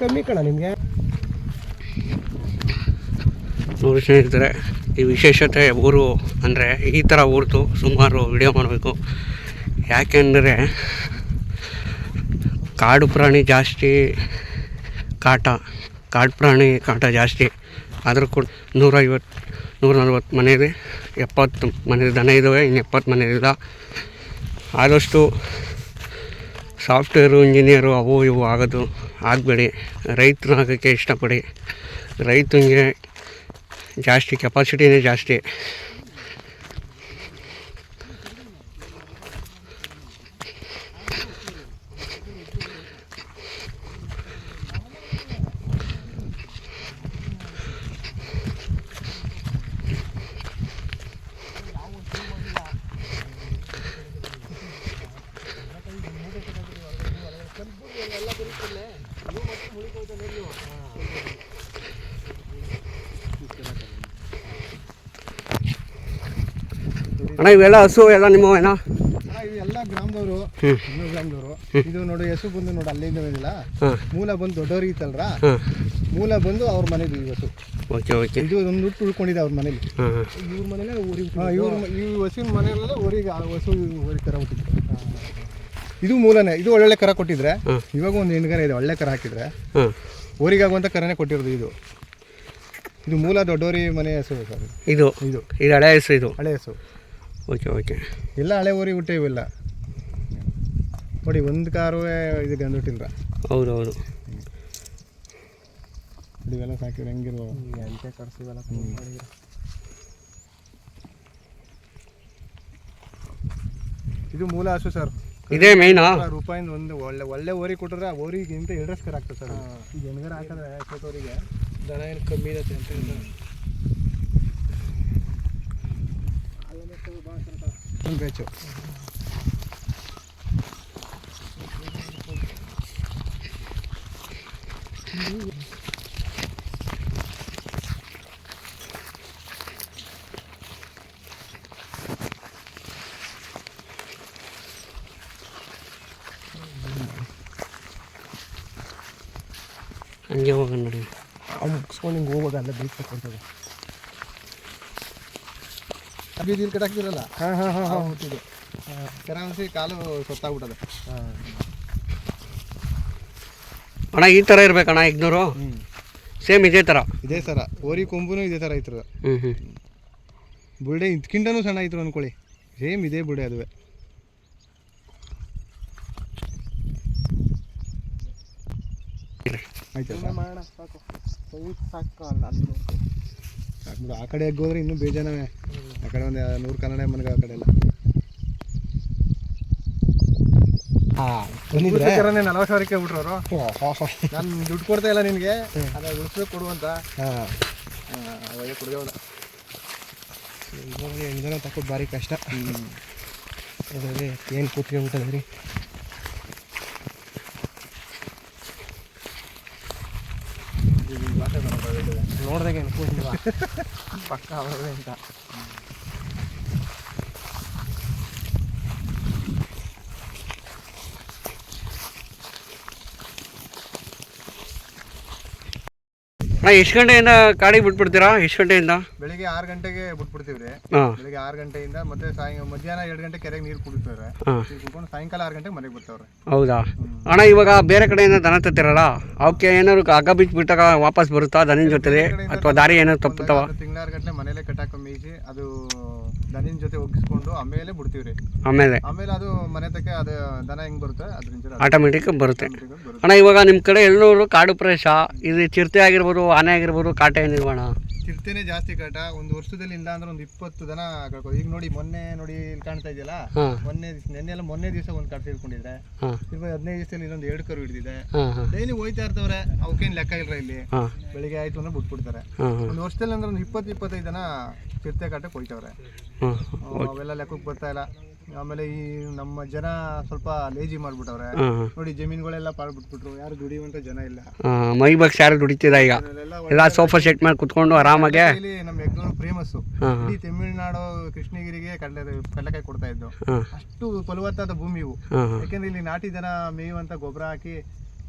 ಕಮ್ಮಿ ಕಣ ನಿಮಗೆ. ನೋಡಿ ಸ್ನೇಹಿತರೆ, ಈ ವಿಶೇಷತೆ ಊರು ಅಂದರೆ ಈ ಥರ ಊರ್ತು ಸುಮಾರು ವಿಡಿಯೋ ಮಾಡಬೇಕು. ಯಾಕೆಂದರೆ ಕಾಡು ಪ್ರಾಣಿ ಜಾಸ್ತಿ ಕಾಟ, ಕಾಡು ಪ್ರಾಣಿ ಕಾಟ ಜಾಸ್ತಿ. ಆದರೂ ಕೂಡ ನೂರೈವತ್ತು ನೂರ ನಲ್ವತ್ತು ಮನೆ ಇದೆ ಎಪ್ಪತ್ತು ಮನೆ ದನ ಇದ್ದಾವೆ ಇನ್ನು ಎಪ್ಪತ್ತು ಮನೆ ಇಲ್ಲ. ಆದಷ್ಟು ಸಾಫ್ಟ್ವೇರು ಇಂಜಿನಿಯರು ಅವು ಇವು ಆಗೋದು ಆಗಬೇಡಿ. ರೈತನಾಗೋಕ್ಕೆ ಇಷ್ಟಪಡಿ. ರೈತನಿಗೆ ಜಾಸ್ತಿ ಕೆಪಾಸಿಟಿನೇ ಜಾಸ್ತಿ. ಅಣ್ಣ ಇವೆಲ್ಲ ಹಸು ಎಲ್ಲ ನಿಮ್ಮವೇನಾ? ಇವೆಲ್ಲ ಗ್ರಾಮದವರು ಇನ್ನೂರು ಗ್ರಾಮದವರು. ಇದು ನೋಡಿ ಹೆಸರು ಬಂದು ನೋಡಿ ಅಲ್ಲಿಂದ ಬಂದಿಲ್ಲ ಮೂಲ ಬಂದು ದೊಡ್ಡವ್ರಿಗೆ ಇತ್ತಲ್ರ? ಮೂಲ ಬಂದು ಅವ್ರ ಮನೇಲಿ ಈ ಹಸು. Okay okay. ಇದು ಒಂದು ಹುಟ್ಟು ಉಳ್ಕೊಂಡಿದೆ ಅವ್ರ ಮನೇಲಿ. ಇವ್ರ ಮನೇಲೆ ಊರಿಗೆ ಇವ್ರ ಈ ಹಸುವಿನ ಮನೆಯಲ್ಲೆಲ್ಲ ಊರಿಗೆ ಆ ಹಸು ಊರಿಗೆ ಕರ ಹುಟ್ಟಿದ್ರು ಇದು ಮೂಲನೇ ಇದು ಒಳ್ಳೊಳ್ಳೆ ಕರ ಕೊಟ್ಟಿದ್ರೆ ಇವಾಗ ಒಂದು ಹೆಣ್ಗರ ಇದೆ ಒಳ್ಳೆ ಕರ ಹಾಕಿದ್ರೆ ಊರಿಗಾಗುವಂಥ ಕರನೇ ಕೊಟ್ಟಿರೋದು ಇದು. ಇದು ಮೂಲ ದೊಡ್ಡೋರಿ ಮನೆ ಹೆಸರು ಸರ್. ಇದು. ಇದು. ಇದು ಇದು ಹಳೆ ಹೆಸರು ಇದು. ಹಳೆ ಹಸು. ಓಕೆ ಓಕೆ ಇಲ್ಲ ಹಳೆ ಊರಿಗೆ ಹುಟ್ಟೇವಿಲ್ಲ ಇವೆಲ್ಲ ನೋಡಿ ಒಂದು ಕಾರು ಇದು ಗಂದುಟ್ಟಿಲ್ಲ ಹೌದು ಹೌದು ಇವೆಲ್ಲ ಸಾಕಿದ್ರೆ ಹೆಂಗಿರುವ ಅಂತೆ ಕರ್ಸಿವೆಲ್ಲ ಇದು ಮೂಲ ಹಸು ಸರ್. ಇದೇ ಮೇನ್ ರೂಪಾಯಿಂದ ಒಂದು ಒಳ್ಳೆ ಒಳ್ಳೆ ಓರಿ ಕೊಟ್ಟರೆ ಓರಿಗೆ ಓರಿಗಿಂತ ಎರಡಸ್ಕರ ಆಗ್ತದೆ ಸರ್. ಈಗ ಹೆಂಗಾರ ಹಾಕಿದ್ರೆ ಕೊಟ್ಟೋರಿಗೆ ದನ ಏನು ಕಮ್ಮಿ ಇರತ್ತೆ ಅಂತ ಒಂದು ಬೇಚು ಹಂಗೆ ಹೋಗೋಣ ನೋಡಿ. ಅವ್ನು ಮುಗಿಸ್ಕೊಂಡು ಹಿಂಗೆ ಹೋಗೋದು ಅಲ್ಲೇ ಬೈಕ್ ತಗೊಂತದೆ ಬೀದಿ ಕಡೆ ಹಾಕ್ತಿರಲ್ಲ ಹಾಂ ಹಾಂ ಹಾಂ ಹಾಂ. ಹುಟ್ಟಿದ್ದು ಕೆರಾನ್ಸಿ ಕಾಲು ಸೊತ್ತಾಗ್ಬಿಟ್ಟದೆ. ಅಣ್ಣ ಈ ಥರ ಇರ್ಬೇಕಣ್ಣ ಇಗ್ನೂರು ಹ್ಞೂ ಸೇಮ್ ಇದೇ ಥರ ಇದೇ ಥರ ಓರಿ ಕೊಂಬುನು ಇದೇ ಥರ ಐತ್ರದ. ಹ್ಞೂ ಹ್ಞೂ ಬುಲ್ಡೆ ಇದಕ್ಕಿಂತನೂ ಸಣ್ಣ ಐತ್ರು ಅನ್ಕೊಳ್ಳಿ. ಸೇಮ್ ಇದೇ ಬುಲ್ಡೆ ಅದುವೆ. ಮಾಡೋಣ ಸಾಕು. ಬಿಡು ಆ ಕಡೆ ಹೋದ್ರೆ ಇನ್ನೂ ಬೇಜಾನವೇ ಆ ಕಡೆ ಒಂದು ನೂರು ಕನ್ನಡ ಮನೆಗೆ ಆ ಕಡೆ ಎಲ್ಲ. ನಲವತ್ತು ಸಾವಿರಕ್ಕೆ ಬಿಟ್ರು ಅವರು ನಾನು ದುಡ್ಡು ಕೊಡ್ತಾ ಇಲ್ಲ ನಿನಗೆ. ಅದೇ ಉಳಿಸ್ಬೇಕು ಕೊಡು ಅಂತ. ಅವಾಗ ಎಂಟು ಜನ ತಕ್ಕೋದು ಭಾರಿ ಕಷ್ಟ. ಏನು ಕೂತ್ಕೊಂಡ್ಬಿಟ್ಟದೆ ನೋಡ್ದಾಗ ಅನ್ಕೊಂಡಿಲ್ವಾ ಪಕ್ಕ ಎಷ್ಟು ಗಂಟೆಯಿಂದ ಕಾಡಿಗೆ ಬಿಟ್ಬಿಡ್ತೀರಾ? ಎಷ್ಟು ಗಂಟೆಯಿಂದ? ಬೆಳಿಗ್ಗೆ ಆರು ಗಂಟೆಗೆ ಬಿಟ್ಬಿಡ್ತೀವಿ ರೀ. ಹಾಂ. ಬೆಳಿಗ್ಗೆ ಆರು ಗಂಟೆಯಿಂದ ಮತ್ತೆ ಸಾಯಂ ಮಧ್ಯಾಹ್ನ ಎರಡು ಗಂಟೆ ಕೆರೆಗೆ ನೀರು ಕುಡಿತಾರೆ ಹಾಂ. ನೀರು ಕುಡ್ಕೊಂಡು ಸಾಯಂಕಾಲ ಆರು ಗಂಟೆಗೆ ಮನೆಗೆ ಬರ್ತಾವ್ರೆ. ಹೌದಾ? ಅಣ್ಣ ಇವಾಗ ಬೇರೆ ಕಡೆಯಿಂದ ದನ ತತ್ತಿರಲ್ಲ? ಅವಕ್ಕೆ ಏನಾದ್ರು ಹಗ್ಗ ಬಿಟ್ಟು ಬಿಟ್ಟಾಗ ವಾಪಸ್ ಬರುತ್ತಾ ದನಿನ ಜೊತೆಲಿ? ಅಥವಾ ದಾರಿ ಏನಾದ್ರು ತಪ್ಪುತ್ತಾವ ತಿಂಗಳಾರು ಗಂಟೆ ಮನೇಲೆ ಕಟ್ಟಾಕ ಮೇಯಿಸಿ ಅದು ದನಿನ ಜೊತೆ ಒಗ್ಗಿಸ್ಕೊಂಡು ಆಮೇಲೆ ಬಿಡ್ತೀವಿ ರೀ. ಆಮೇಲೆ? ಆಮೇಲೆ ಅದು ಮನೆ ತಕ್ಕ ಅದು ದನ ಹೆಂಗ್ ಬರುತ್ತೆ ಅದ್ರಿಂದ ಆಟೋಮೆಟಿಕ್ ಬರುತ್ತೆ. ಬರುತ್ತೆ. ಅಣ್ಣ ಇವಾಗ ನಿಮ್ಮ ಕಡೆ ಎಲ್ಲರೂ ಕಾಡು ಪ್ರದೇಶ ಇಲ್ಲಿ ಚಿರತೆ ಆಗಿರ್ಬೋದು ಆನೆ ಆಗಿರ್ಬೋದು ಕಾಟೆ ನಿರ್ವಹಣ. ಇರ್ತೇನೆ ಜಾಸ್ತಿ ಕಾಟ. ಒಂದು ವರ್ಷದಲ್ಲಿ ಇಲ್ಲ ಅಂದ್ರೆ ಒಂದು ಇಪ್ಪತ್ತು ದನ ಕಳ್ಕೊ ಈಗ ನೋಡಿ ಮೊನ್ನೆ ನೋಡಿ ಇಲ್ಲಿ ಕಾಣ್ತಾ ಇದೆಯಲ್ಲ? ಮೊನ್ನೆ ದಿವ್ಸ ನೆನ್ನೆ ಎಲ್ಲ ಮೊನ್ನೆ ದಿವಸ ಒಂದು ಕಾಟ ಸೇರ್ಕೊಂಡಿದ್ರೆ. ಹಾಂ. ಇವಾಗ ಹದಿನೈದು ದಿವಸದಲ್ಲಿ ಇಲ್ಲೊಂದು ಎರಡು ಕರು ಹಿಡಿದಿದೆ. ಡೈಲಿ ಹೋಯ್ತಾ ಇರ್ತವ್ರೆ. ಅವಕ್ಕೇನು ಲೆಕ್ಕ ಇಲ್ಲ? ಇಲ್ಲಿ ಬೆಳಿಗ್ಗೆ ಆಯ್ತು ಅಂದ್ರೆ ಬಿಟ್ಬಿಡ್ತಾರೆ. ಒಂದು ವರ್ಷದಲ್ಲಿ ಅಂದ್ರೆ ಒಂದು ಇಪ್ಪತ್ತು ಇಪ್ಪತ್ತೈದು ಜನ ಚಿರತೆ ಕಾಟಕ್ಕೆ ಹೋಯ್ತವ್ರೆ. ಅವೆಲ್ಲ ಲೆಕ್ಕಕ್ಕೆ ಬರ್ತಾ ಇಲ್ಲ. ಆಮೇಲೆ ಈ ನಮ್ಮ ಜನ ಸ್ವಲ್ಪ ಲೇಜಿ ಮಾಡ್ಬಿಟ್ಟವ್ರೆ. ನೋಡಿ ಜಮೀನುಗಳೆಲ್ಲ ಪಾಳ್ಬಿಟ್ಬಿಟ್ರು ಯಾರು ದುಡಿಯುವಂತ ಜನ ಇಲ್ಲ. ಮೈ ಬಗ್ಸ್ ಯಾರು ದುಡಿತಿದ ಈಗ? ಎಲ್ಲ ಸೋಫಾ ಸೆಟ್ ಮಾಡಿ ಕುತ್ಕೊಂಡು ಆರಾಮಾಗೆ? ಇಲ್ಲಿ ನಮ್ಮ ಹಾಂ ಹಾಂ. ಇಡೀ ತಮಿಳುನಾಡು ಕೃಷ್ಣಗಿರಿಗೆ ಕಡಲೆ ಕಡಲೆಕಾಯಿ ಕೊಡ್ತಾ ಇದ್ದು. ಅಷ್ಟು ಫಲವತ್ತಾದ ಭೂಮಿ ಇವು. ಯಾಕೆಂದ್ರೆ ಇಲ್ಲಿ ನಾಟಿ ಜನ ಮೇಯುವಂತ ಗೊಬ್ಬರ ಹಾಕಿ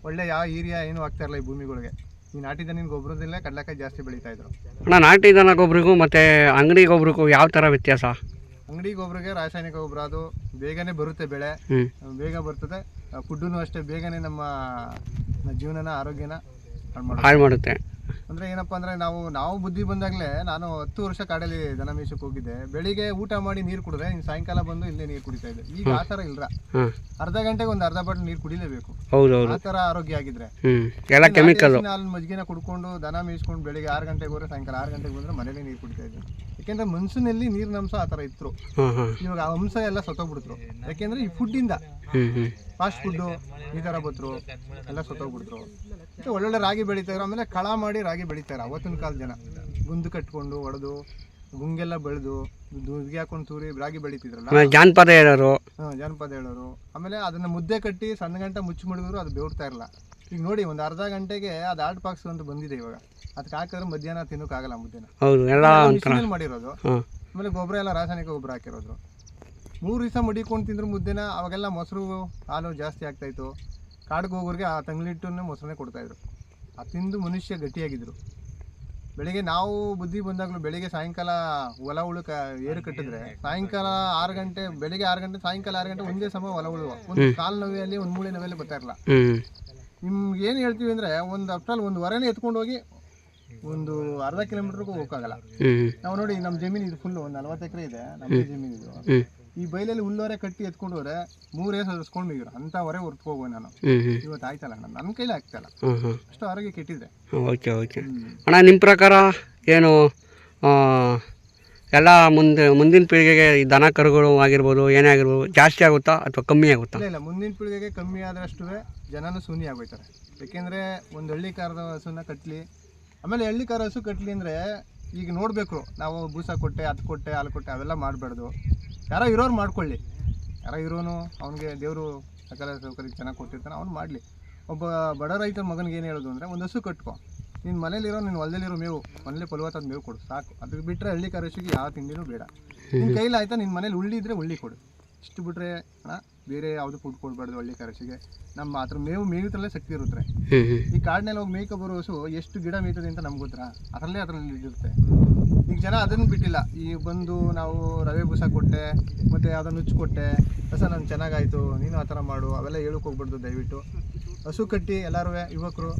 ಒಳ್ಳೆ ಯಾವ ಏರಿಯಾ ಏನು ಆಗ್ತಾ ಇರಲ್ಲ ಈ ಭೂಮಿಗಳಿಗೆ. ಈ ನಾಟಿ ದನಿನ ಗೊಬ್ಬರದಲ್ಲೇ ಕಡಲೆಕಾಯಿ ಜಾಸ್ತಿ ಬೆಳೀತಾ ಇದ್ರು. ಅಣ್ಣ ನಾಟಿ ದನ ಗೊಬ್ಬರಿಗೂ ಮತ್ತೆ ಅಂಗಡಿ ಗೊಬ್ಬರಿಗೂ ಯಾವ ಥರ ವ್ಯತ್ಯಾಸ? ಅಂಗಡಿ ಗೊಬ್ಬರಗೆ ರಾಸಾಯನಿಕ ಗೊಬ್ಬರ ಅದು ಬೇಗನೆ ಬರುತ್ತೆ ಬೆಳೆ. ಬೇಗ ಬರ್ತದೆ. ಫುಡ್ಡು ಅಷ್ಟೇ ಬೇಗನೆ ನಮ್ಮ ಜೀವನನ ಆರೋಗ್ಯನ ಹಾಳು ಮಾಡುತ್ತೆ. ಅಂದ್ರೆ ಏನಪ್ಪಾ ಅಂದ್ರೆ ನಾವು ನಾವು ಬುದ್ಧಿ ಬಂದಾಗಲೇ ನಾನು ಹತ್ತು ವರ್ಷ ಕಾಡಲ್ಲಿ ದನ ಮೀಸಕ್ಕೆ ಹೋಗಿದ್ದೆ. ಬೆಳಿಗ್ಗೆ ಊಟ ಮಾಡಿ ನೀರು ಕುಡಿದ್ರೆ ಸಾಯಂಕಾಲ ಬಂದು ಇಲ್ಲೇ ನೀರು ಕುಡಿತಾ ಇದ್ದೆ. ಈಗ ಆ ತರ ಇಲ್ರ. ಅರ್ಧ ಗಂಟೆಗೆ ಒಂದು ಅರ್ಧ ಬಾಟಲ್ ನೀರು ಕುಡಿಲೇಬೇಕು. ಆ ತರ ಆರೋಗ್ಯ ಆಗಿದ್ರೆ. ಮಜ್ಜಿಗೆನ ಕುಡ್ಕೊಂಡು ದನ ಮೇಯಿಸ್ಕೊಂಡು ಬೆಳಿಗ್ಗೆ ಆರು ಗಂಟೆಗೆ ಹೋದ್ರೆ ಸಾಯಂಕಾಲ ಆರು ಗಂಟೆಗೆ ಬಂದ್ರೆ ಮನೇಲಿ ನೀರು ಕುಡಿತಾ ಇದ್ದೆ. ಯಾಕೆಂದ್ರೆ ಮನ್ಸಿನಲ್ಲಿ ನೀರಿನ ಅಂಶ ಆ ಥರ ಇತ್ತು. ಇವಾಗ ಆ ಅಂಶ ಎಲ್ಲ ಸತ್ತೋಗ್ಬಿಡ್ತು. ಯಾಕೆಂದ್ರೆ ಈ ಫುಡ್ಡಿಂದ ಇಂದ ಹ್ಞೂ ಫಾಸ್ಟ್ ಫುಡ್ಡು ಈ ಥರ ಬತ್ರು ಎಲ್ಲ ಸತ್ತೋಗ್ಬಿಡ್ತು. ಮತ್ತೆ ಒಳ್ಳೊಳ್ಳೆ ರಾಗಿ ಬೆಳಿತಾರೆ ಆಮೇಲೆ ಕಳ ಮಾಡಿ ರಾಗಿ ಬೆಳೀತಾರೆ ಅವತ್ತಿನ ಕಾಲ ಜನ. ಗುಂದು ಕಟ್ಕೊಂಡು ಹೊಡೆದು ಗುಂಗೆಲ್ಲ ಬೆಳೆದು ದುಡ್ಗೆ ಹಾಕೊಂಡು ತೂರಿ ರಾಗಿ ಬೆಳಿತಿದ್ರಲ್ಲ? ಜಾನಪದ ಹೇಳೋರು. ಹಾಂ ಜಾನಪದ ಹೇಳೋರು. ಆಮೇಲೆ ಅದನ್ನ ಮುದ್ದೆ ಕಟ್ಟಿ ಸಣ್ಣ ಗಂಟೆ ಮುಚ್ಚಿ ಮಡಗಿದ್ರು ಅದು ಬೇವ್ತಾ ಇರಲ್ಲ ಈಗ ನೋಡಿ ಒಂದು ಅರ್ಧ ಗಂಟೆಗೆ ಅದು ಆರ್ಟ್ ಬಾಕ್ಸ್ ಅಂತ ಬಂದಿದೆ ಇವಾಗ. ಅದಕ್ಕೆ ಹಾಕಿದ್ರೆ ಮಧ್ಯಾಹ್ನ ತಿನ್ನೋಕ್ಕಾಗಲ್ಲ ಮುದ್ದೆನ. ಹೌದು ಎಲ್ಲ ಒಂಥರ. ಮಿಷಿನಲ್ಲಿ ಮಾಡಿರೋದು. ಹಾಂ. ಆಮೇಲೆ ಗೊಬ್ಬರ ಎಲ್ಲ ರಾಸಾಯನಿಕ ಗೊಬ್ಬರ ಹಾಕಿರೋದು. ಮೂರು ದಿವಸ ಮಡಿಕೊಂಡು ತಿಂದ್ರೆ ಮುದ್ದೆನ ಅವಾಗೆಲ್ಲ ಮೊಸರು ಹಾಲು ಜಾಸ್ತಿ ಆಗ್ತಾಯಿತ್ತು ಕಾಡಿಗೆ ಹೋಗೋರಿಗೆ ಆ ತಂಗ್ಲಿಟ್ಟನ್ನೇ ಮೊಸರನ್ನೇ ಕೊಡ್ತಾಯಿದ್ರು ಆ ತಿಂದು ಮನುಷ್ಯ ಗಟ್ಟಿಯಾಗಿದ್ರು. ಬೆಳಿಗ್ಗೆ ನಾವು ಬುದ್ಧಿ ಬಂದಾಗಲೂ ಬೆಳಿಗ್ಗೆ ಸಾಯಂಕಾಲ ಹೊಲ ಉಳು ಏರು ಕಟ್ಟಿದ್ರೆ ಸಾಯಂಕಾಲ ಆರು ಗಂಟೆ ಬೆಳಿಗ್ಗೆ ಆರು ಗಂಟೆ ಸಾಯಂಕಾಲ ಆರು ಗಂಟೆ ಒಂದೇ ಸಮ ಹೊಲ ಉಳುವ ಒಂದು ಕಾಲು ನೋವಿಯಲ್ಲಿ ಒಂದು ಮೂಳೆ ನೋವಿಯಲ್ಲಿ ಬರ್ತಾ ಇರಲ್ಲ ನಿಮ್ಗೆ ಏನು ಹೇಳ್ತೀವಿ ಅಂದರೆ ಒಂದು ಅಪ್ಟಲ್ ಒಂದು ಹೊರನೇ ಎತ್ಕೊಂಡು ಹೋಗಿ ಒಂದು ಅರ್ಧ ಕಿಲೋಮೀಟರ್ಗೂ ಹೋಗಕ್ಕಾಗಲ್ಲ. ನಾವು ನೋಡಿ ನಮ್ಮ ಜಮೀನು ಇದು ಫುಲ್ಲು ಒಂದು ನಲ್ವತ್ತು ಎಕರೆ ಇದೆ ನಮ್ಮ ಜಮೀನು ಇದು. ಈ ಬೈಲಲ್ಲಿ ಹುಲ್ಲೋರೆ ಕಟ್ಟಿ ಎತ್ಕೊಂಡು ಹೋದ್ರೆ ಮೂರೇ ಸದಸ್ಕೊಂಡು ಹೋಗಿರು ಅಂತ ಹೊರೆ ಹೊರ್ತು ಹೋಗುವ ನಾನು. ಇವತ್ತು ಆಯ್ತಲ್ಲ ನಾನು ನನ್ನ ಕೈಲಿ ಆಗ್ತಲ್ಲ ಅಷ್ಟು ಆರೋಗ್ಯ ಕೆಟ್ಟಿದೆ. Okay okay. ಅಣ್ಣ ನಿಮ್ಮ ಪ್ರಕಾರ ಏನು ಎಲ್ಲ ಮುಂದೆ ಮುಂದಿನ ಪೀಳಿಗೆಗೆ ಈ ದನ ಕರುಗಳು ಆಗಿರ್ಬೋದು ಏನೇ ಆಗಿರ್ಬೋದು ಜಾಸ್ತಿ ಆಗುತ್ತಾ ಅಥವಾ ಕಮ್ಮಿ ಆಗುತ್ತಾ? ಇಲ್ಲ ಇಲ್ಲ. ಮುಂದಿನ ಪೀಳಿಗೆಗೆ ಕಮ್ಮಿ ಆದಷ್ಟು ಜನನೂ ಶೂನ್ಯ ಆಗೋಯ್ತಾರೆ. ಯಾಕೆಂದರೆ ಒಂದು ಹಳ್ಳಿ ಕಾರದ ಹಸುನ ಕಟ್ಟಲಿ ಆಮೇಲೆ ಹಳ್ಳಿ ಕಾರ ಹಸು ಕಟ್ಟಲಿ ಅಂದರೆ ಈಗ ನೋಡಬೇಕು. ನಾವು ಬೂಸ ಕೊಟ್ಟೆ ಅದು ಕೊಟ್ಟೆ ಹಾಲು ಕೊಟ್ಟೆ ಅವೆಲ್ಲ ಮಾಡಬಾರ್ದು. ಯಾರೋ ಇರೋರು ಮಾಡ್ಕೊಳ್ಳಿ. ಯಾರೋ ಇರೋನು ಅವನಿಗೆ ದೇವರು ಸಕಲ ಸೌಕರ್ಯ ಚೆನ್ನಾಗಿ ಕೊಟ್ಟಿರ್ತಾನೆ ಅವ್ನು ಮಾಡಲಿ. ಒಬ್ಬ ಬಡ ರೈತರ ಮಗನಿಗೆ ಏನು ಹೇಳೋದು ಅಂದರೆ ಒಂದು ಹಸು ಕಟ್ಕೊ. ನಿನ್ನ ಮನೇಲಿರೋ ನಿನ್ನ ಹೊಲದಲ್ಲಿರೋ ಮೇವು ಮನೇಲಿ ಫಲವತ್ತಾದ ಮೇವು ಕೊಡು ಸಾಕು. ಅದಕ್ಕೆ ಬಿಟ್ಟರೆ ಹಳ್ಳಿ ಕಾರ ಹಸುಗೆ ಯಾವ ತಿಂಡಿನೂ ಬೇಡ. ನಿನ್ನ ಕೈಲಿ ಆಯ್ತಾ ನಿನ್ನ ಮನೇಲಿ ಉಳ್ಳಿ ಇದ್ರೆ ಉಳ್ಳಿ ಕೊಡು. ಇಷ್ಟು ಬಿಟ್ರೆ ಅಣ್ಣ ಬೇರೆ ಯಾವುದು ಫುಡ್ ಕೊಡಬಾರ್ದು ಹಳ್ಳಿ ಕರಸಿಗೆ ನಮ್ಮ ಅದ್ರ ಮೇವು ಮೇಯುತ್ತಲ್ಲೇ ಶಕ್ತಿ ಇರುತ್ತೆ. ಈ ಕಾಡಿನಲ್ಲಿ ಹೋಗಿ ಮೇಯ್ಕೊ ಬರೋ ಹಸು ಎಷ್ಟು ಗಿಡ ಮೇಯ್ತದೆ ಅಂತ ನಮ್ಗೆ ಗೊತ್ತಾ? ಅದರಲ್ಲೇ ಅದರಲ್ಲಿ ಇರುತ್ತೆ. ಈಗ ಜನ ಅದನ್ನು ಬಿಟ್ಟಿಲ್ಲ. ಈ ಬಂದು ನಾವು ರವೆ ಬೂಸ ಕೊಟ್ಟೆ ಮತ್ತು ಯಾವುದೋ ನುಚ್ಚು ಕೊಟ್ಟೆ ಹಸ ನಾನು ಚೆನ್ನಾಗಾಯಿತು ನೀನು ಆ ಥರ ಮಾಡು. ಅವೆಲ್ಲ ಹೇಳಕ್ಕೆ ಹೋಗ್ಬಾರ್ದು ದಯವಿಟ್ಟು. ಹಸು ಕಟ್ಟಿ ಎಲ್ಲರೂ ಯುವಕರು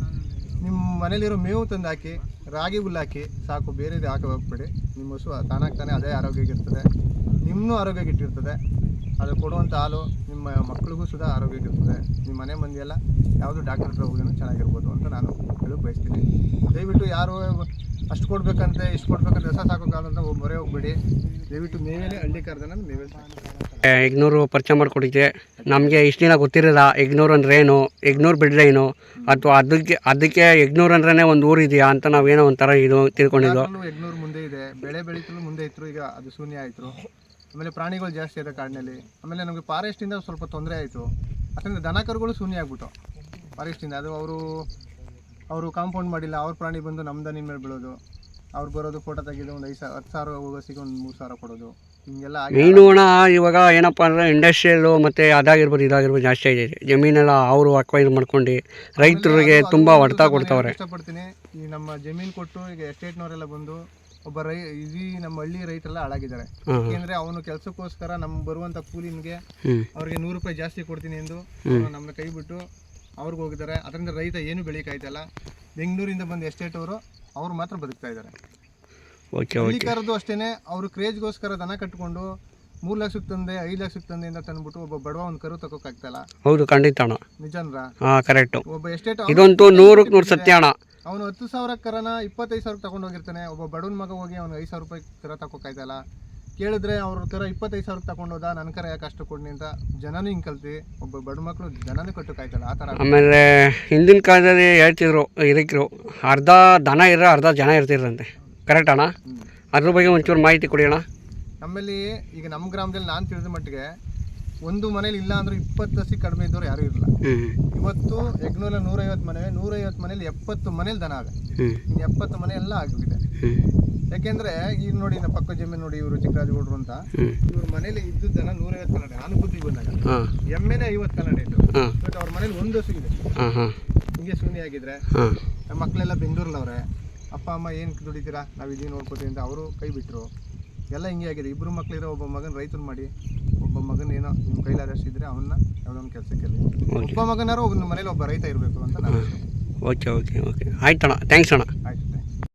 ನಿಮ್ಮ ಮನೇಲಿರೋ ಮೇವು ತಂದು ಹಾಕಿ ರಾಗಿ ಹುಲ್ಲು ಹಾಕಿ ಸಾಕು ಬೇರೆದು ಹಾಕಿ ಹೋಗ್ಬೇಡಿ. ನಿಮ್ಮ ಹಸು ತಾನಾಗ್ತಾನೆ ಅದೇ ಅದೇ ಇರ್ತದೆ. ನಿಮ್ಮನ್ನೂ ಆರೋಗ್ಯವಾಗಿಟ್ಟಿರ್ತದೆ ಅದು ಕೊಡುವಂಥ ಹಾಲು ನಿಮ್ಮ ಮಕ್ಕಳಿಗೂ ಸುಧಾ ಇರ್ತದೆ ನಿಮ್ಮ ಮನೆ ಮಂದಿಯೆಲ್ಲ ಎಲ್ಲ ಯಾವುದು ಡಾಕ್ಟರ್ ಹತ್ರ ಹೋಗಿನೂ ಚೆನ್ನಾಗಿರ್ಬೋದು ಅಂತ ನಾನು ಹೇಳೋಕೆ ಬಯಸ್ತೀನಿ. ದಯವಿಟ್ಟು ಯಾರು ಅಷ್ಟು ಕೊಡ್ಬೇಕಂತೆ ಇಷ್ಟು ಕೊಡಬೇಕಂತ ಹೊಸ ಸಾಕೋಕ್ಕಾಗಂತ ಮೊರೆ ಹೋಗ್ಬೇಡಿ. ದಯವಿಟ್ಟು ಮೇಲೆ ಹಳ್ಳಿ ಕರೆದನ್ನು ನೀವೇ ಎಗ್ನೂರು ಪರಿಚಯ ಮಾಡಿಕೊಟ್ಟಿದ್ದೆ. ನಮಗೆ ಇಷ್ಟು ದಿನ ಗೊತ್ತಿರಲಿಲ್ಲ ಎಗ್ನೂರು ಅಂದ್ರೆ ಏನು ಎಗ್ನೂರು ಬಿಡ್ರೆ ಏನು ಅಥವಾ ಅದಕ್ಕೆ ಅದಕ್ಕೆ ಎಗ್ನೂರು ಅಂದ್ರೆ ಒಂದು ಊರಿದೆಯಾ ಇದೆಯಾ ಅಂತ ನಾವೇನೋ ಒಂಥರ ಇದು ತಿಳ್ಕೊಂಡಿದ್ದು ಎಗ್ನೂರು ಮುಂದೆ ಇದೆ ಬೆಳೆ ಬೆಳೀತು ಮುಂದೆ ಇತ್ತು ಈಗ ಅದು ಶೂನ್ಯ ಆಯಿತು. ಆಮೇಲೆ ಪ್ರಾಣಿಗಳು ಜಾಸ್ತಿ ಇದೆ ಕಾಡಿನಲ್ಲಿ ಆಮೇಲೆ ನಮಗೆ ಫಾರೆಸ್ಟಿಂದ ಸ್ವಲ್ಪ ತೊಂದರೆ ಆಯಿತು. ಯಾಕಂದರೆ ದನ ಕರುಗಳು ಶೂನ್ಯ ಆಗ್ಬಿಟ್ಟು. ಫಾರೆಸ್ಟಿಂದ ಅದು ಅವರು ಅವರು ಕಾಂಪೌಂಡ್ ಮಾಡಿಲ್ಲ ಅವ್ರ ಪ್ರಾಣಿ ಬಂದು ನಮ್ಮ ದನಿ ಮೇಲೆ ಬೀಳೋದು. ಅವ್ರು ಬರೋದು ಫೋಟೋ ತೆಗೆದು ಒಂದು ಐದು ಸಾವಿರ ಹತ್ತು ಸಾವಿರ ಹೋಗೋಸಿಗೆ ಒಂದು ಮೂರು ಸಾವಿರ ಕೊಡೋದು. ಹಿಂಗೆಲ್ಲ ಮೀನು ಅಣ್ಣ ಇವಾಗ ಏನಪ್ಪ ಅಂದರೆ ಇಂಡಸ್ಟ್ರಿಯಲ್ಲು ಮತ್ತು ಅದಾಗಿರ್ಬೋದು ಇದಾಗಿರ್ಬೋದು ಜಾಸ್ತಿ ಆಗಿದೆ. ಜಮೀನೆಲ್ಲ ಅವರು ಅಕ್ವೈರ್ ಮಾಡ್ಕೊಂಡು ರೈತರಿಗೆ ತುಂಬ ಹೊಡೆತ ಕೊಡ್ತಾವ್ರೆ. ಇಷ್ಟಪಡ್ತೀನಿ. ಈ ನಮ್ಮ ಜಮೀನು ಕೊಟ್ಟು ಈಗ ಎಸ್ಟೇಟ್ನವರೆಲ್ಲ ಬಂದು ಒಬ್ಬ ರೈ ಇಡೀ ನಮ್ಮ ಹಳ್ಳಿ ರೈತರೆಲ್ಲ ಹಾಳಾಗಿದ್ದಾರೆ. ಯಾಕೆಂದ್ರೆ ಅವನು ಕೆಲಸಕ್ಕೋಸ್ಕರ ನಮ್ಗೆ ಬರುವಂತ ಕೂಲಿನ್ಗೆ ಅವ್ರಿಗೆ ನೂರು ರೂಪಾಯಿ ಜಾಸ್ತಿ ಕೊಡ್ತೀನಿ ಎಂದು ನಮ್ಮನ್ನ ಕೈ ಬಿಟ್ಟು ಅವ್ರಿಗೆ ಹೋಗಿದ್ದಾರೆ. ಅದರಿಂದ ರೈತ ಏನು ಬೆಳೀಕಾಯ್ತಲ್ಲ. ಬೆಂಗಳೂರಿಂದ ಬಂದ ಎಸ್ಟೇಟ್ ಅವರು ಅವ್ರು ಮಾತ್ರ ಬದುಕ್ತಾ ಇದ್ದಾರೆ. ಹಳ್ಳಿಕಾರದ್ದು ಅಷ್ಟೇನೆ ಅವರು ಕ್ರೇಜ್ಗೋಸ್ಕರ ದನ ಕಟ್ಕೊಂಡು ಮೂರು ಲಕ್ಷಕ್ಕೆ ತಂದೆ ಐದು ಲಕ್ಷಕ್ಕೆ ತಂದೆ ಅಂತ ತಂದ್ಬಿಟ್ಟು ಒಬ್ಬ ಬಡವ ಒಂದು ಕರು ತಗೋಕಾಗ್ತಲ್ಲ ಹೌದು ಖಂಡಿತ ನಿಜನ್ರ? ಕರೆಕ್ಟು. ಒಬ್ಬ ಎಸ್ಟೇಟ್ ಇದಂತೂ ನೂರಕ್ಕೆ ನೂರು ಸತ್ಯ ಅಣ್ಣ. ಅವನು ಹತ್ತು ಸಾವಿರ ಕರನ ಇಪ್ಪತ್ತೈದು ಸಾವಿರ ತಗೊಂಡು ಹೋಗಿರ್ತಾನೆ. ಒಬ್ಬ ಬಡವನ ಮಗ ಹೋಗಿ ಅವ್ನು ಐದು ಸಾವಿರ ರೂಪಾಯಿ ಕರ ತಗೋಕಾಯ್ತಲ್ಲ ಕೇಳಿದ್ರೆ ಅವ್ರ ಕರ ಇಪ್ಪತ್ತೈದು ಸಾವಿರ ತಗೊಂಡೋದ ನನ್ನ ಕರ ಯಾಕೆ ಅಷ್ಟು ಕೊಡ್ನಿ ಅಂತ ಜನನೂ ಹಿಂಗೆ ಕಲ್ತಿ. ಒಬ್ಬ ಬಡ ಮಕ್ಕಳು ಜನನೂ ಕಟ್ಟೋಕಾಯ್ತಲ್ಲ ಆ ಥರ ಆಮೇಲೆ ಹಿಂದಿನ ಕಾಲದಲ್ಲಿ ಹೇಳ್ತಿದ್ರು ಇದಕ್ಕಿರು ಅರ್ಧ ದನ ಇರೋ ಅರ್ಧ ಜನ ಇರ್ತಿರಂತೆ ಕರೆಕ್ಟ್ ಅಣ್ಣ. ಅದ್ರ ಬಗ್ಗೆ ಒಂಚೂರು ಮಾಹಿತಿ ಕೊಡಿ ಅಣ್ಣ. ನಮ್ಮಲ್ಲಿ ಈಗ ನಮ್ಮ ಗ್ರಾಮದಲ್ಲಿ ನಾನು ತಿಳಿದ ಮಟ್ಟಿಗೆ ಒಂದು ಮನೇಲಿ ಇಲ್ಲ ಅಂದ್ರೆ ಇಪ್ಪತ್ತು ಹಸಿ ಕಡಿಮೆ ಇದ್ದವ್ರು ಯಾರು ಇರಲ್ಲ. ಇವತ್ತು ಯಜ್ಞೂಲ ನೂರೈವತ್ತು ಮನೆ ನೂರೈವತ್ತು ಮನೇಲಿ ಎಪ್ಪತ್ತು ಮನೇಲಿ ದನ ಆಗ. ಇನ್ನು ಎಪ್ಪತ್ತು ಮನೆ ಎಲ್ಲ ಆಗಿದೆ ಯಾಕೆಂದ್ರೆ ಈಗ ನೋಡಿ ನಮ್ಮ ಪಕ್ಕ ಜಮೀನು ನೋಡಿ ಇವರು ಚಿಕ್ಕರಾಜಗೌಡರು ಅಂತ. ಇವ್ರ ಮನೇಲಿ ಇದ್ದದ್ದನ್ನ ನೂರೈವತ್ತು ಕನ್ನಡ. ನಾನು ಬುದ್ಧಿ ಬಂದಾಗ. ಎಮ್ಮೆನೆ ಐವತ್ತು ಕನ್ನಡ ಇತ್ತು. ಬಟ್ ಅವ್ರ ಮನೇಲಿ ಒಂದು ಹಸು ಇದೆ. ಹಿಂಗೆ ಶೂನ್ಯ ಆಗಿದ್ರೆ ನಮ್ಮ ಮಕ್ಕಳೆಲ್ಲ ಬೆಂಗಳೂರಲ್ಲವ್ರೆ. ಅಪ್ಪ ಅಮ್ಮ ಏನು ದುಡಿತೀರಾ? ನಾವು ಇದೀವಿ ನೋಡ್ಕೋತೀವಿ ಅಂತ ಅವರು ಕೈ ಬಿಟ್ಟರು ಎಲ್ಲ ಹಿಂಗೆ ಆಗಿದೆ. ಇಬ್ಬರು ಮಕ್ಕಳಿರೋ ಒಬ್ಬ ಮಗನ ರೈತರು ಮಾಡಿ ಒಬ್ಬ ಮಗನ ಏನೋ ನಿಮ್ಮ ಕೈಲಾದಷ್ಟು ಇದ್ರೆ ಅವನ್ನ ಯಾವುದೋ ಒಂದು ಕೆಲಸಕ್ಕೆ ಒಬ್ಬ ಮಗನಾರು ಒಬ್ಬನ ಮನೇಲಿ ಒಬ್ಬ ರೈತ ಇರಬೇಕು ಅಂತ ನಾನು ಓಕೆ ಓಕೆ ಓಕೆ ಆಯ್ತಣ್ಣ. ಥ್ಯಾಂಕ್ಸ್ ಅಣ್ಣ. ಆಯ್ತು.